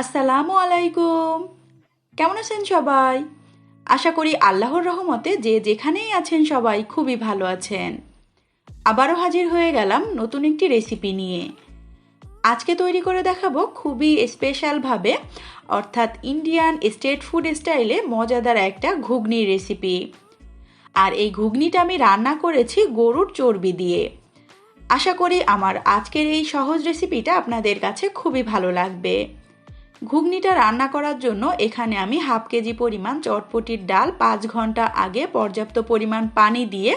আসসালামু আলাইকুম। কেমন আছেন সবাই? আশা করি আল্লাহর রহমতে যে যেখানেই আছেন সবাই খুবই ভালো আছেন। আবারও হাজির হয়ে গেলাম নতুন একটি রেসিপি নিয়ে। আজকে তৈরি করে দেখাবো খুবই স্পেশালভাবে, অর্থাৎ ইন্ডিয়ান স্টেট ফুড স্টাইলে মজাদার একটা ঘুগনির রেসিপি। আর এই ঘুগনিটা আমি রান্না করেছি গরুর চর্বি দিয়ে। আশা করি আমার আজকের এই সহজ রেসিপিটা আপনাদের কাছে খুবই ভালো লাগবে। ঘুগনিটা রান্না করার জন্য এখানে আমি হাফ কেজি পরিমাণ চটপটির ডাল, পাঁচ ঘণ্টা আগে পর্যাপ্ত পরিমাণ পানি দিয়ে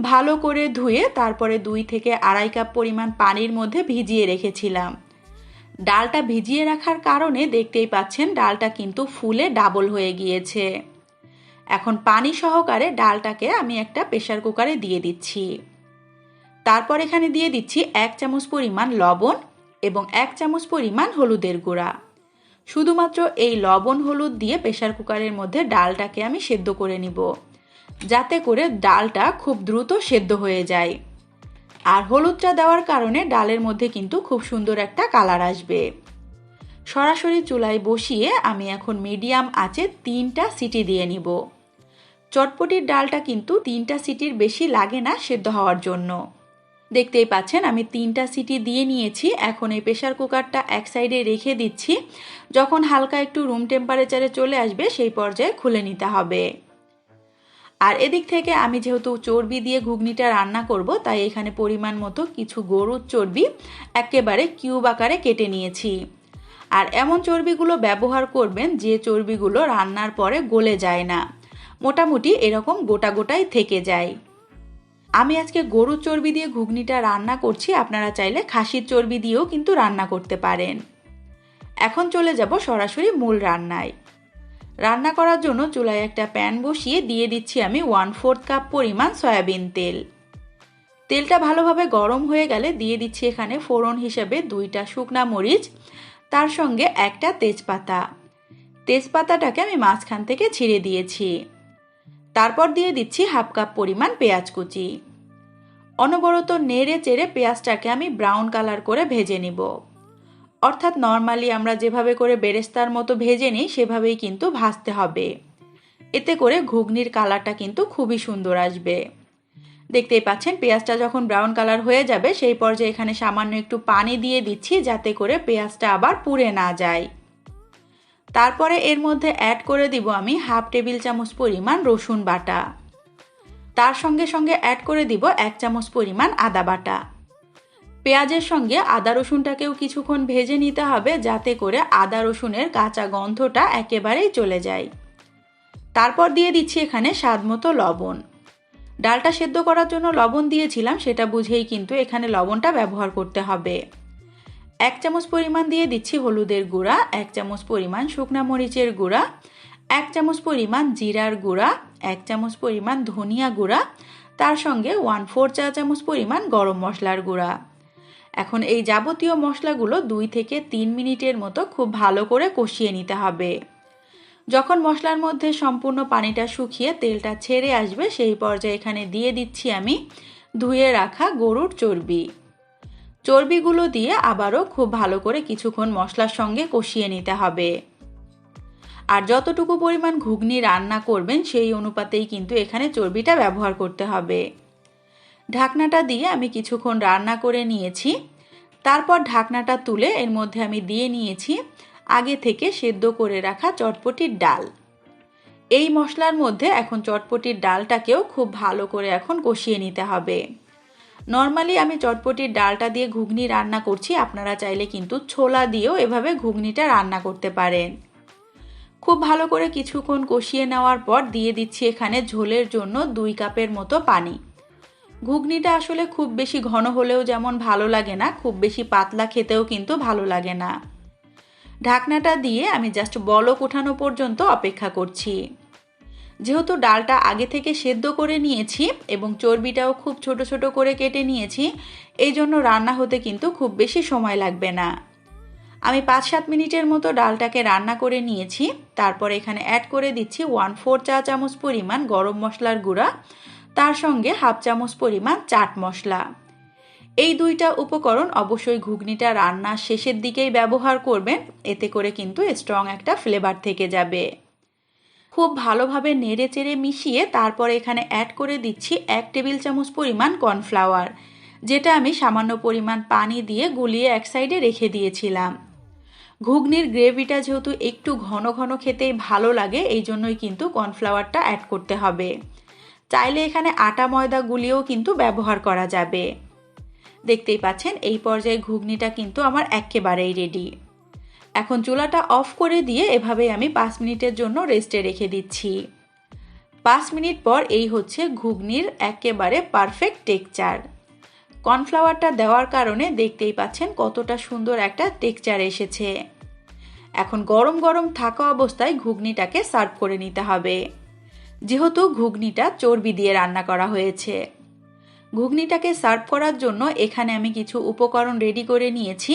ভালো করে ধুয়ে তারপরে দুই থেকে আড়াই কাপ পরিমাণ পানির মধ্যে ভিজিয়ে রেখেছিলাম। ডালটা ভিজিয়ে রাখার কারণে দেখতেই পাচ্ছেন ডালটা কিন্তু ফুলে ডাবল হয়ে গিয়েছে। এখন পানি সহকারে ডালটাকে আমি একটা প্রেশার কুকারে দিয়ে দিচ্ছি। তারপর এখানে দিয়ে দিচ্ছি এক চামচ পরিমাণ লবণ এবং এক চামচ পরিমাণ হলুদের গুঁড়া। শুধুমাত্র এই লবণ হলুদ দিয়ে প্রেশার কুকারের মধ্যে ডালটাকে আমি সেদ্ধ করে নিব। যাতে করে ডালটা খুব দ্রুত সেদ্ধ হয়ে যায়। আর হলুদটা দেওয়ার কারণে ডালের মধ্যে কিন্তু খুব সুন্দর একটা কালার আসবে। সরাসরি চুলায় বসিয়ে আমি এখন মিডিয়াম আঁচে তিনটা সিটি দিয়ে নিব। চটপটির ডালটা কিন্তু তিনটা সিটির বেশি লাগে না সেদ্ধ হওয়ার জন্য। দেখতেই পাচ্ছেন, আমি তিনটা সিটি দিয়ে নিয়েছি। এখন এই প্রেশার কুকারটা এক সাইডে রেখে দিচ্ছি। যখন হালকা একটু রুম টেম্পারেচারে চলে আসবে, সেই পর্যায়ে খুলে নিতে হবে। আর এদিক থেকে আমি যেহেতু চর্বি দিয়ে ঘুগনিটা রান্না করব, তাই এখানে পরিমাণ মতো কিছু গরুর চর্বি একেবারে কিউব আকারে কেটে নিয়েছি। আর এমন চর্বিগুলো ব্যবহার করবেন, যে চর্বিগুলো রান্নার পরে গলে যায় না। মোটামুটি এরকম গোটা গোটাই থেকে যায়। আমি আজকে গরুর চর্বি দিয়ে ঘুগনিটা রান্না করছি, আপনারা চাইলে খাসির চর্বি দিয়েও কিন্তু রান্না করতে পারেন। এখন চলে যাব সরাসরি মূল রান্নায়। রান্না করার জন্য চুলায় একটা প্যান বসিয়ে দিয়ে দিচ্ছি আমি ওয়ান ফোর্থ কাপ পরিমাণ সয়াবিন তেল। তেলটা ভালোভাবে গরম হয়ে গেলে দিয়ে দিচ্ছি এখানে ফোড়ন হিসেবে দুইটা শুকনা মরিচ, তার সঙ্গে একটা তেজপাতা। তেজপাতাটাকে আমি মাঝখান থেকে ছিঁড়ে দিয়েছি। তারপর দিয়ে দিচ্ছি হাফ কাপ পরিমাণ পেঁয়াজ কুচি। অনবরত নেড়ে চেড়ে পেঁয়াজটাকে আমি ব্রাউন কালার করে ভেজে নিব। অর্থাৎ নর্মালি আমরা যেভাবে করে বেরেস্তার মতো ভেজে নিই, সেভাবেই কিন্তু ভাজতে হবে। এতে করে ঘুগনির কালারটা কিন্তু খুবই সুন্দর আসবে। দেখতেই পাচ্ছেন, পেঁয়াজটা যখন ব্রাউন কালার হয়ে যাবে, সেই পর্যায়ে এখানে সামান্য একটু পানি দিয়ে দিচ্ছি, যাতে করে পেঁয়াজটা আবার পুড়ে না যায়। তারপরে এর মধ্যে অ্যাড করে দিব আমি হাফ টেবিল চামচ পরিমাণ রসুন বাটা। তার সঙ্গে সঙ্গে অ্যাড করে দিব এক চামচ পরিমাণ আদা বাটা। পেঁয়াজের সঙ্গে আদা রসুনটাকেও কিছুক্ষণ ভেজে নিতে হবে যাতে করে আদা রসুনের কাঁচা গন্ধটা একেবারেই চলে যায়। তারপর দিয়ে দিচ্ছি এখানে স্বাদ মতো লবণ। ডালটা সেদ্ধ করার জন্য লবণ দিয়েছিলাম, সেটা বুঝেই কিন্তু এখানে লবণটা ব্যবহার করতে হবে। এক চামচ পরিমাণ দিয়ে দিচ্ছি হলুদের গুঁড়া, এক চামচ পরিমাণ শুকনা মরিচের গুঁড়া, এক চামচ পরিমাণ জিরার গুঁড়া এক চামচ পরিমাণ ধনিয়া গুঁড়া, তার সঙ্গে ওয়ান ফোর চা চামচ পরিমাণ গরম মশলার গুঁড়া। এখন এই যাবতীয় মশলাগুলো দুই থেকে তিন মিনিটের মতো খুব ভালো করে কষিয়ে নিতে হবে। যখন মশলার মধ্যে সম্পূর্ণ পানিটা শুকিয়ে তেলটা ছেড়ে আসবে, সেই পর্যায়ে এখানে দিয়ে দিচ্ছি আমি ধুয়ে রাখা গরুর চর্বি। চর্বিগুলো দিয়ে আবারও খুব ভালো করে কিছুক্ষণ মশলার সঙ্গে কষিয়ে নিতে হবে। আর যতটুকু পরিমাণ ঘুগনি রান্না করবেন, সেই অনুপাতেই কিন্তু এখানে চর্বিটা ব্যবহার করতে হবে। ঢাকনাটা দিয়ে আমি কিছুক্ষণ রান্না করে নিয়েছি। তারপর ঢাকনাটা তুলে এর মধ্যে আমি দিয়ে নিয়েছি আগে থেকে সেদ্ধ করে রাখা চটপটির ডাল। এই মশলার মধ্যে এখন চটপটির ডালটাকেও খুব ভালো করে এখন কষিয়ে নিতে হবে। নর্মালি আমি চটপটির ডালটা দিয়ে ঘুগনি রান্না করছি, আপনারা চাইলে কিন্তু ছোলা দিয়েও এভাবে ঘুগনিটা রান্না করতে পারেন। খুব ভালো করে কিছুক্ষণ কষিয়ে নেওয়ার পর দিয়ে দিচ্ছি এখানে ঝোলের জন্য দুই কাপের মতো পানি। ঘুগনিটা আসলে খুব বেশি ঘন হলেও যেমন ভালো লাগে না, খুব বেশি পাতলা খেতেও কিন্তু ভালো লাগে না। ঢাকনাটা দিয়ে আমি জাস্ট বলক ওঠানো পর্যন্ত অপেক্ষা করছি। যেহেতু ডালটা আগে থেকে সেদ্ধ করে নিয়েছি এবং চর্বিটাও খুব ছোট ছোট করে কেটে নিয়েছি, এই জন্য রান্না হতে কিন্তু খুব বেশি সময় লাগবে না। আমি পাঁচ সাত মিনিটের মতো ডালটাকে রান্না করে নিয়েছি। তারপর এখানে অ্যাড করে দিচ্ছি ওয়ান ফোর চা চামচ পরিমাণ গরম মশলার গুঁড়া। তার সঙ্গে হাফ চামচ পরিমাণ চাট মশলা। এই দুইটা উপকরণ অবশ্যই ঘুগনিটা রান্নার শেষের দিকেই ব্যবহার করবেন। এতে করে কিন্তু স্ট্রং একটা ফ্লেভার থেকে যাবে। খুব ভালোভাবে নেড়ে চেড়ে মিশিয়ে তারপর এখানে অ্যাড করে দিচ্ছি এক টেবিল চামচ পরিমাণ কর্নফ্লাওয়ার যেটা আমি সামান্য পরিমাণ পানি দিয়ে গুলিয়ে এক সাইডে রেখে দিয়েছিলাম। ঘুগনির গ্রেভিটা যেহেতু একটু ঘন ঘন খেতেই ভালো লাগে, এই জন্যই কিন্তু কর্নফ্লাওয়ারটা অ্যাড করতে হবে। চাইলে এখানে আটা ময়দা গুলিয়েও কিন্তু ব্যবহার করা যাবে। দেখতেই পাচ্ছেন, এই পর্যায়ে ঘুগনিটা কিন্তু আমার একেবারেই রেডি এখন চুলাটা অফ করে দিয়ে এভাবে আমি পাঁচ মিনিটের জন্য রেস্টে রেখে দিচ্ছি। পাঁচ মিনিট পর এই হচ্ছে ঘুগনির একেবারে পারফেক্ট টেক্সচার কর্নফ্লাওয়ারটা দেওয়ার কারণে দেখতেই পাচ্ছেন কতটা সুন্দর একটা টেক্সচার এসেছে। এখন গরম গরম থাকা অবস্থায় ঘুগনিটাকে সার্ভ করে নিতে হবে। যেহেতু ঘুগনিটা চর্বি দিয়ে রান্না করা হয়েছে। ঘুগনিটাকে সার্ভ করার জন্য এখানে আমি কিছু উপকরণ রেডি করে নিয়েছি।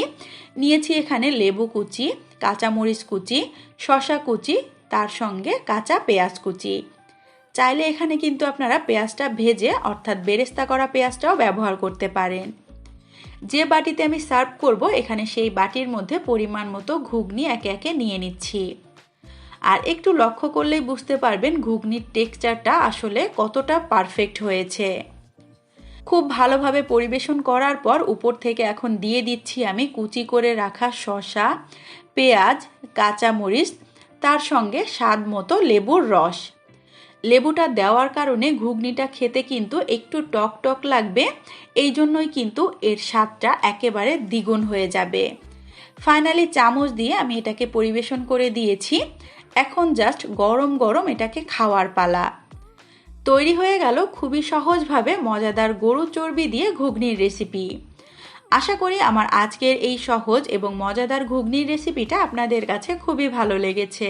নিয়েছি এখানে লেবু কুচি, কাঁচামরিচ কুচি শশা কুচি, তার সঙ্গে কাঁচা পেঁয়াজ কুচি। চাইলে এখানে কিন্তু আপনারা পেঁয়াজটা ভেজে, অর্থাৎ বেরেস্তা করা পেঁয়াজটাও ব্যবহার করতে পারেন। যে বাটিতে আমি সার্ভ করব, এখানে সেই বাটির মধ্যে পরিমাণ মতো ঘুগনি একে একে নিয়ে নিচ্ছি। আর একটু লক্ষ্য করলেই বুঝতে পারবেন ঘুগনির টেক্সচারটা আসলে কতটা পারফেক্ট হয়েছে। খুব ভালোভাবে পরিবেশন করার পর উপর থেকে এখন দিয়ে দিচ্ছি আমি কুচি করে রাখা শসা, পেঁয়াজ, কাঁচামরিচ, তার সঙ্গে স্বাদ মতো লেবুর রস। লেবুটা দেওয়ার কারণে ঘুগনিটা খেতে কিন্তু একটু টক টক লাগবে। এই জন্যই কিন্তু এর স্বাদটা একেবারে দ্বিগুণ হয়ে যাবে। ফাইনালি চামচ দিয়ে আমি এটাকে পরিবেশন করে দিয়েছি। এখন জাস্ট গরম গরম এটাকে খাওয়ার পালা। তৈরি হয়ে গেল খুবই সহজভাবে মজাদার গরু চর্বি দিয়ে ঘুগনির রেসিপি। আশা করি আমার আজকের এই সহজ এবং মজাদার ঘুগনির রেসিপিটা আপনাদের কাছে খুবই ভালো লেগেছে।